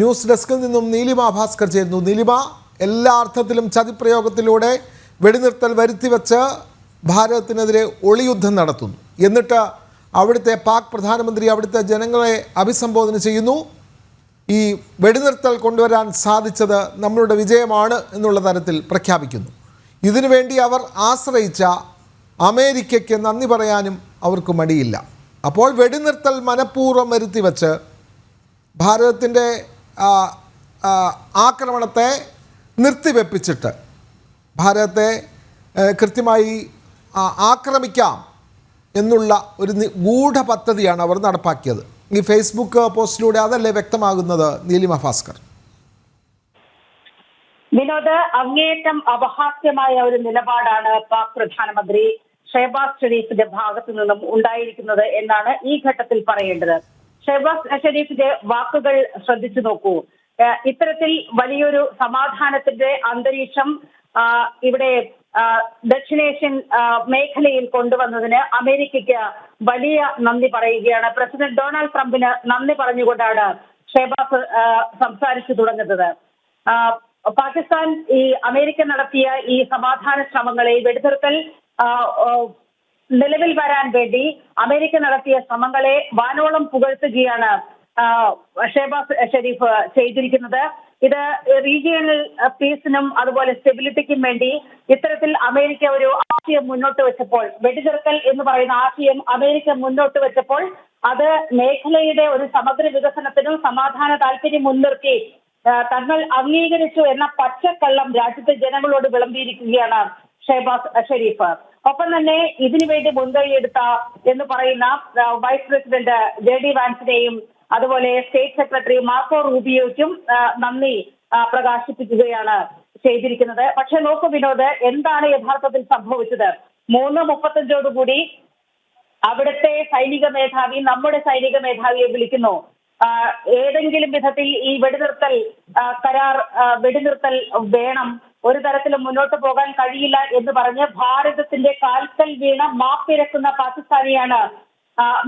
News ഡെസ്കിൽ നിന്നും നീലിമ ഭാസ്കർ ചേരുന്നു. നീലിമ എല്ലാ അർത്ഥത്തിലും ചതിപ്രയോഗത്തിലൂടെ വെടിനിർത്തൽ വരുത്തിവെച്ച് ഭാരതത്തിനെതിരെ ഒളിയുദ്ധം നടത്തുന്നു. എന്നിട്ട് അവിടുത്തെ പാക് പ്രധാനമന്ത്രി അവിടുത്തെ ജനങ്ങളെ അഭിസംബോധന ചെയ്യുന്നു. ഈ വെടിനിർത്തൽ കൊണ്ടുവരാൻ സാധിച്ചത് നമ്മളുടെ വിജയമാണ് എന്നുള്ള തരത്തിൽ പ്രഖ്യാപിക്കുന്നു. ഇതിനുവേണ്ടി അവർ ആശ്രയിച്ച അമേരിക്കയ്ക്ക് നന്ദി പറയാനും അവർക്ക് മടിയില്ല. അപ്പോൾ വെടിനിർത്തൽ മനഃപൂർവം വരുത്തിവെച്ച് ഭാരതത്തിന്റെ ആക്രമണത്തെ നിർത്തിവെപ്പിച്ചിട്ട് ഭാരതത്തെ കൃത്യമായി ആക്രമിക്കാം എന്നുള്ള ഒരു ഗൂഢ പദ്ധതിയാണ് അവർ നടപ്പാക്കിയത്. ഈ ഫേസ്ബുക്ക് പോസ്റ്റിലൂടെ അതല്ലേ വ്യക്തമാകുന്നത് നീലിമ ഭാസ്കർ? വിനോദ് അങ്ങേയറ്റം അപഹാസ്യമായ ഒരു നിലപാടാണ് പാക് പ്രധാനമന്ത്രി ഷെഹബാസ് ഷെരീഫിന്റെ ഭാഗത്തു നിന്നും ഉണ്ടായിരിക്കുന്നത് എന്നാണ് ഈ ഘട്ടത്തിൽ പറയേണ്ടത്. ഷെഹബാസ് ഷെരീഫിന്റെ വാക്കുകൾ ശ്രദ്ധിച്ചു നോക്കൂ. ഇത്തരത്തിൽ വലിയൊരു സമാധാനത്തിന്റെ അന്തരീക്ഷം ഇവിടെ ദക്ഷിണേഷ്യൻ മേഖലയിൽ കൊണ്ടുവന്നതിന് അമേരിക്കയ്ക്ക് വലിയ നന്ദി പറയുകയാണ്. പ്രസിഡന്റ് ഡൊണാൾഡ് ട്രംപിന് നന്ദി പറഞ്ഞുകൊണ്ടാണ് ഷെബാസ് സംസാരിച്ചു തുടങ്ങുന്നത്. പാകിസ്ഥാൻ ഈ അമേരിക്ക നടത്തിയ ഈ സമാധാന ശ്രമങ്ങളെ വെടിനിർത്തൽ നിലവിൽ വരാൻ വേണ്ടി അമേരിക്ക നടത്തിയ ശ്രമങ്ങളെ വാനോളം പുകഴ്ത്തുകയാണ് ഷേബാസ് ഷെരീഫ് ചെയ്തിരിക്കുന്നത്. ഇത് റീജിയണൽ പീസിനും അതുപോലെ സ്റ്റെബിലിറ്റിക്കും വേണ്ടി ഇത്തരത്തിൽ അമേരിക്ക ഒരു ആശയം മുന്നോട്ട് വെച്ചപ്പോൾ വെടിചെറുക്കൽ എന്ന് പറയുന്ന ആശയം അമേരിക്ക മുന്നോട്ട് വെച്ചപ്പോൾ അത് മേഖലയുടെ ഒരു സമഗ്ര വികസനത്തിനും സമാധാന താല്പര്യം മുൻനിർത്തി തങ്ങൾ അംഗീകരിച്ചു എന്ന പച്ചക്കള്ളം രാജ്യത്തെ ജനങ്ങളോട് വിളമ്പിയിരിക്കുകയാണ്. ഷെഹബാസ് ഷെരീഫ്. ഒപ്പം തന്നെ ഇതിനുവേണ്ടി മുൻകൈയെടുത്ത എന്ന് പറയുന്ന വൈസ് പ്രസിഡന്റ് ജെ ഡി വാൻസിനെയും അതുപോലെ സ്റ്റേറ്റ് സെക്രട്ടറി മാർക്കോ റൂബിയോയ്ക്കും നന്ദി പ്രകാശിപ്പിക്കുകയാണ് ചെയ്തിരിക്കുന്നത്. പക്ഷെ നോക്കൂ വിനോദ് എന്താണ് യഥാർത്ഥത്തിൽ സംഭവിച്ചത്? മൂന്ന് മുപ്പത്തഞ്ചോടുകൂടി അവിടുത്തെ സൈനിക മേധാവി നമ്മുടെ സൈനിക മേധാവിയെ വിളിക്കുന്നു. ഏതെങ്കിലും വിധത്തിൽ ഈ വെടിനിർത്തൽ കരാർ വെടിനിർത്തൽ വേണം ഒരു തരത്തിലും മുന്നോട്ട് പോകാൻ കഴിയില്ല എന്ന് പറഞ്ഞ് ഭാരതത്തിന്റെ കാൽക്കൽ വീണ മാപ്പിരക്കുന്ന പാകിസ്ഥാനെയാണ്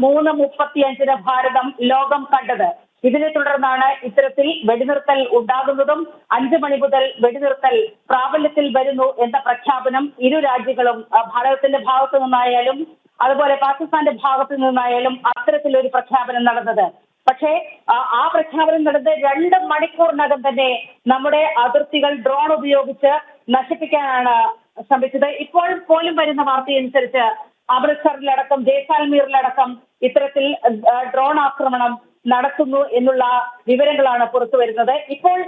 മൂന്ന് മുപ്പത്തിയഞ്ചിന് ഭാരതം ലോകം കണ്ടത്. ഇതിനെ തുടർന്നാണ് ഇത്തരത്തിൽ വെടിനിർത്തൽ ഉണ്ടാകുന്നതും അഞ്ചു മണി മുതൽ വെടിനിർത്തൽ പ്രാബല്യത്തിൽ വരുന്നു എന്ന പ്രഖ്യാപനം ഇരു രാജ്യങ്ങളും ഭാരതത്തിന്റെ ഭാഗത്തു നിന്നായാലും അതുപോലെ പാകിസ്ഥാന്റെ ഭാഗത്തു നിന്നായാലും അത്തരത്തിലൊരു പ്രഖ്യാപനം നടന്നത്. പക്ഷേ ആ, പ്രഖ്യാപനം നടന്ന് രണ്ട് മണിക്കൂറിനകം തന്നെ നമ്മുടെ അതിർത്തികൾ ഡ്രോൺ ഉപയോഗിച്ച് നശിപ്പിക്കാനാണ് ശ്രമിച്ചത്. ഇപ്പോൾ പോലും വരുന്ന വാർത്തയനുസരിച്ച് അമൃത്സറിലടക്കം ജയ്സാൽമീറിലടക്കം ഇത്തരത്തിൽ ഡ്രോൺ ആക്രമണം നടത്തുന്നു എന്നുള്ള വിവരങ്ങളാണ് പുറത്തു വരുന്നത് ഇപ്പോൾ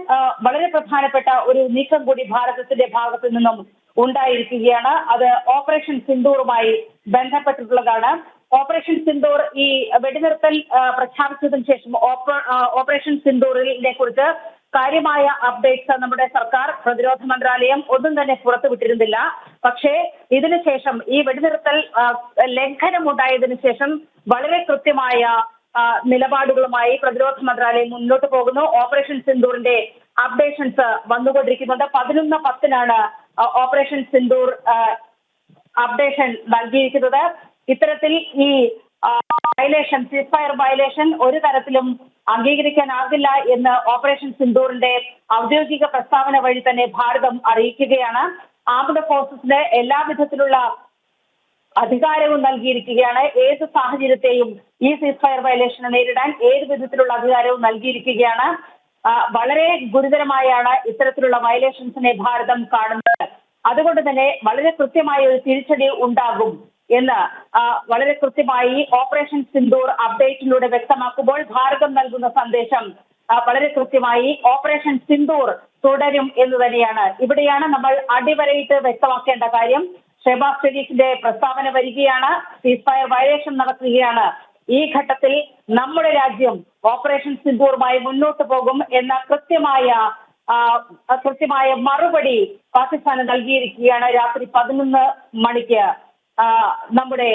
വളരെ പ്രധാനപ്പെട്ട ഒരു നീക്കം കൂടി ഭാരതത്തിന്റെ ഭാഗത്തു നിന്നും ഉണ്ടായിരിക്കുകയാണ്. അത് ഓപ്പറേഷൻ സിന്ദൂറുമായി ബന്ധപ്പെട്ടിട്ടുള്ളതാണ്. ഓപ്പറേഷൻ സിന്ദൂർ ഈ വെടിനിർത്തൽ പ്രഖ്യാപിച്ചതിന് ശേഷം ഓപ്പറേഷൻ സിന്ദൂറിനെ കുറിച്ച് കാര്യമായ അപ്ഡേറ്റ്സ് നമ്മുടെ സർക്കാർ പ്രതിരോധ മന്ത്രാലയം ഒന്നും തന്നെ പുറത്തുവിട്ടിരുന്നില്ല പക്ഷേ ഇതിനുശേഷം ഈ വെടിനിർത്തൽ ആ, ലംഘനം ഉണ്ടായതിനു ശേഷം വളരെ കൃത്യമായ നിലപാടുകളുമായി പ്രതിരോധ മന്ത്രാലയം മുന്നോട്ട് പോകുന്നു. ഓപ്പറേഷൻ സിന്ദൂറിന്റെ അപ്ഡേഷൻസ് വന്നുകൊണ്ടിരിക്കുന്നുണ്ട്. പതിനൊന്ന് പത്തിനാണ് ഓപ്പറേഷൻ സിന്ദൂർ അപ്ഡേഷൻ നൽകിയിരിക്കുന്നത്. ഇത്തരത്തിൽ ഈ വയലേഷൻ സീസ്ഫയർ വയലേഷൻ ഒരു തരത്തിലും അംഗീകരിക്കാനാകില്ല എന്ന് ഓപ്പറേഷൻ സിന്ദൂറിന്റെ ഔദ്യോഗിക പ്രസ്താവന വഴി തന്നെ ഭാരതം അറിയിക്കുകയാണ്. ആമുഖ ഫോഴ്സസിന് എല്ലാ വിധത്തിലുള്ള അധികാരവും നൽകിയിരിക്കുകയാണ്. ഏത് സാഹചര്യത്തെയും ഈ സീസ്ഫയർ വയലേഷനെ നേരിടാൻ ഏത് വിധത്തിലുള്ള അധികാരവും നൽകിയിരിക്കുകയാണ്. വളരെ ഗുരുതരമായാണ് ഇത്തരത്തിലുള്ള വയലേഷൻസിനെ ഭാരതം കാണുന്നത്. അതുകൊണ്ട് തന്നെ വളരെ കൃത്യമായ ഒരു തിരിച്ചടി ഉണ്ടാകും എന്ന് വളരെ കൃത്യമായി ഓപ്പറേഷൻ സിന്ദൂർ അപ്ഡേറ്റിലൂടെ വ്യക്തമാക്കുമ്പോൾ ഭാരതം നൽകുന്ന സന്ദേശം വളരെ കൃത്യമായി ഓപ്പറേഷൻ സിന്ദൂർ തുടരും എന്ന് തന്നെയാണ്. ഇവിടെയാണ് നമ്മൾ അടിവരയിട്ട് വ്യക്തമാക്കേണ്ട കാര്യം. ഷെബാസ് ഷെരീഫിന്റെ പ്രസ്താവന വരികയാണ് സീസ്ഫയർ വയലേഷൻ നടക്കുകയാണ് ഈ ഘട്ടത്തിൽ നമ്മുടെ രാജ്യം ഓപ്പറേഷൻ സിന്ദൂറുമായി മുന്നോട്ട് പോകും എന്ന കൃത്യമായ കൃത്യമായ മറുപടി പാകിസ്ഥാന് നൽകിയിരിക്കുകയാണ് രാത്രി പതിനൊന്ന് മണിക്ക് നമ്മുടെ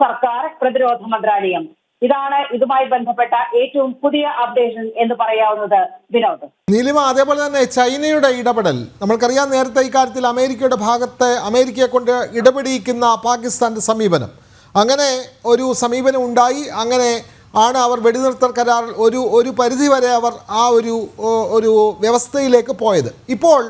സർക്കാർ പ്രതിരോധ മന്ത്രാലയം. ഇതാണ് ഇതുമായി ബന്ധപ്പെട്ട ഏറ്റവും പുതിയ അപ്ഡേഷൻ എന്ന് പറയാവുന്നത് വിനോദ്. നീലിമ അതേപോലെ തന്നെ ചൈനയുടെ ഇടപെടൽ. നമ്മൾക്കറിയാം നേരത്തെ ഇക്കാര്യത്തിൽ അമേരിക്കയുടെ ഭാഗത്തെ അമേരിക്കയെ കൊണ്ട് ഇടപെടിയിക്കുന്ന പാകിസ്ഥാന്റെ സമീപനം. അങ്ങനെ ഒരു സമീപനം ഉണ്ടായി. അങ്ങനെ ആണ് അവർ വെടിനിർത്തൽ കരാർ ഒരു ഒരു പരിധി വരെ അവർ ആ ഒരു ഒരു വ്യവസ്ഥയിലേക്ക് പോയത്. ഇപ്പോൾ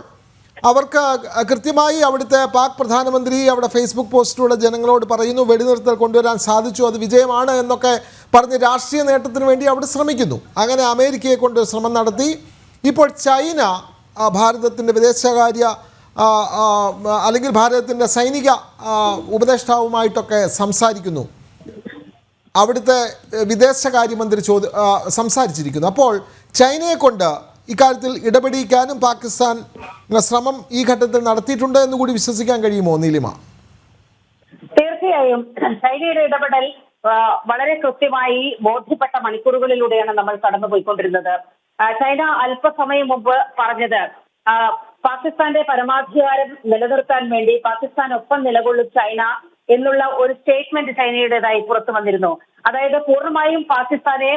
അവർക്ക് കൃത്യമായി അവിടുത്തെ പാക് പ്രധാനമന്ത്രി അവിടെ ഫേസ്ബുക്ക് പോസ്റ്റിലൂടെ ജനങ്ങളോട് പറയുന്നു വെടിനിർത്തൽ കൊണ്ടുവരാൻ സാധിച്ചു അത് വിജയമാണ് എന്നൊക്കെ പറഞ്ഞ് രാഷ്ട്രീയ നേട്ടത്തിന് വേണ്ടി അവിടെ ശ്രമിക്കുന്നു. അങ്ങനെ അമേരിക്കയെ കൊണ്ട് ശ്രമം നടത്തി. ഇപ്പോൾ ചൈന ഭാരതത്തിന്റെ വിദേശകാര്യ അല്ലെങ്കിൽ ഭാരതത്തിന്റെ സൈനിക ഉപദേഷ്ടാവുമായിട്ടൊക്കെ സംസാരിക്കുന്നു. അവിടുത്തെ വിദേശകാര്യമന്ത്രി ചോദ്യ സംസാരിച്ചിരിക്കുന്നു. അപ്പോൾ ചൈനയെ കൊണ്ട് ഇക്കാര്യത്തിൽ ഇടപെടിക്കാനും പാകിസ്ഥാൻ ശ്രമം ഈ ഘട്ടത്തിൽ നടത്തിയിട്ടുണ്ട് എന്ന് കൂടി വിശ്വസിക്കാൻ കഴിയുമോ നീലിമ? തീർച്ചയായും. ചൈനയുടെ ഇടപെടൽ വളരെ കൃത്യമായി ബോധ്യപ്പെട്ട മണിക്കൂറുകളിലൂടെയാണ് നമ്മൾ കടന്നുപോയിക്കൊണ്ടിരുന്നത്. പോയിക്കൊണ്ടിരുന്നത് ചൈന അല്പസമയം മുമ്പ് പറഞ്ഞത് പാകിസ്ഥാന്റെ പരമാധികാരം നിലനിർത്താൻ വേണ്ടി പാകിസ്ഥാൻ ഒപ്പം നിലകൊള്ളും ചൈന എന്നുള്ള ഒരു സ്റ്റേറ്റ്മെന്റ് ചൈനയുടേതായി പുറത്തു വന്നിരുന്നു. അതായത് പൂർണമായും പാകിസ്ഥാനെ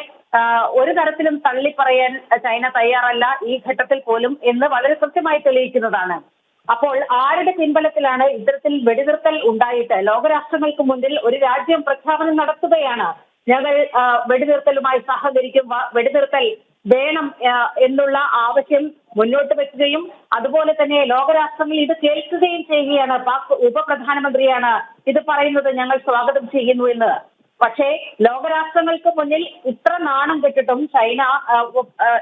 ഒരു തരത്തിലും തള്ളിപ്പറയാൻ ചൈന തയ്യാറല്ല ഈ ഘട്ടത്തിൽ പോലും എന്ന് വളരെ കൃത്യമായി തെളിയിക്കുന്നതാണ്. അപ്പോൾ ആരുടെ പിൻബലത്തിലാണ് ഇത്തരത്തിൽ വെടിനിർത്തൽ ഉണ്ടായിട്ട് ലോകരാഷ്ട്രങ്ങൾക്ക് മുന്നിൽ ഒരു രാജ്യം പ്രഖ്യാപനം നടത്തുകയാണ്? ഞങ്ങൾ വെടിനിർത്തലുമായി സഹകരിക്കും വെടിനിർത്തൽ വേണം എന്നുള്ള ആവശ്യം മുന്നോട്ട് വെക്കുകയും അതുപോലെ തന്നെ ലോകരാഷ്ട്രങ്ങൾ ഇത് കേൾക്കുകയും ചെയ്യുകയാണ്. പാക് ഉപപ്രധാനമന്ത്രിയാണ് ഇത് പറയുന്നത്. ഞങ്ങൾ സ്വാഗതം ചെയ്യുന്നു എന്ന്. പക്ഷേ ലോകരാഷ്ട്രങ്ങൾക്ക് മുന്നിൽ ഇത്ര നാണം കെട്ടിട്ടും ചൈന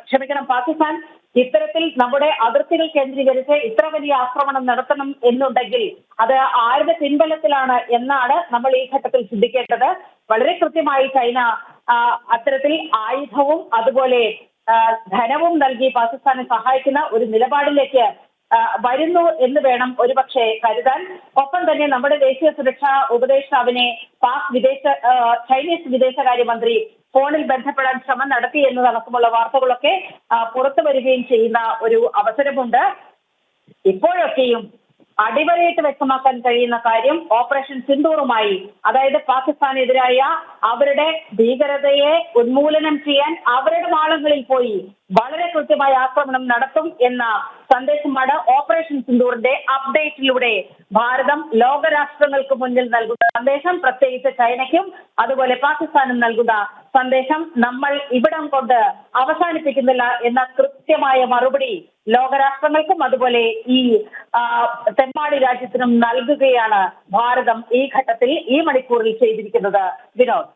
ക്ഷമിക്കണം പാകിസ്ഥാൻ ഇത്തരത്തിൽ നമ്മുടെ അതിർത്തികൾ കേന്ദ്രീകരിച്ച് ഇത്ര വലിയ ആക്രമണം നടത്തണം എന്നുണ്ടെങ്കിൽ അത് ആരുടെ പിൻബലത്തിലാണ് എന്നാണ് നമ്മൾ ഈ ഘട്ടത്തിൽ ചിന്തിക്കേണ്ടത്. വളരെ കൃത്യമായി ചൈന അത്തരത്തിൽ ആയുധവും അതുപോലെ ധനവും നൽകി പാകിസ്ഥാനെ സഹായിക്കുന്ന ഒരു നിലപാടിലേക്ക് വരുന്നു എന്ന് വേണം ഒരുപക്ഷെ കരുതാൻ. ഒപ്പം തന്നെ നമ്മുടെ ദേശീയ സുരക്ഷാ ഉപദേഷ്ടാവിനെ പാക് വിദേശ ചൈനീസ് വിദേശകാര്യമന്ത്രി ഫോണിൽ ബന്ധപ്പെടാൻ ശ്രമം നടത്തി എന്നതടക്കമുള്ള വാർത്തകളൊക്കെ പുറത്തു വരികയും ചെയ്യുന്ന ഒരു അവസരമുണ്ട്. ഇപ്പോഴൊക്കെയും അടിവരയിട്ട് വ്യക്തമാക്കാൻ കഴിയുന്ന കാര്യം ഓപ്പറേഷൻ സിന്ദൂറുമായി അതായത് പാകിസ്ഥാനെതിരായ അവരുടെ ഭീകരതയെ ഉന്മൂലനം ചെയ്യാൻ അവരുടെ മാളങ്ങളിൽ പോയി വളരെ കൃത്യമായ ആക്രമണം നടത്തും എന്ന സന്ദേശമാണ് ഓപ്പറേഷൻ സിന്ദൂറിന്റെ അപ്ഡേറ്റിലൂടെ ഭാരതം ലോകരാഷ്ട്രങ്ങൾക്ക് മുന്നിൽ നൽകുന്ന സന്ദേശം. പ്രത്യേകിച്ച് ചൈനയ്ക്കും അതുപോലെ പാകിസ്ഥാനും നൽകുന്ന സന്ദേശം നമ്മൾ ഇവിടം കൊണ്ട് അവസാനിപ്പിക്കുന്നില്ല എന്ന കൃത്യമായ മറുപടി ലോകരാഷ്ട്രങ്ങൾക്കും അതുപോലെ ഈ തെമ്മാടി രാജ്യത്തിനും നൽകുകയാണ് ഭാരതം ഈ ഘട്ടത്തിൽ ഈ മണിക്കൂറിൽ ചെയ്തിരിക്കുന്നത്. വിനോദ്.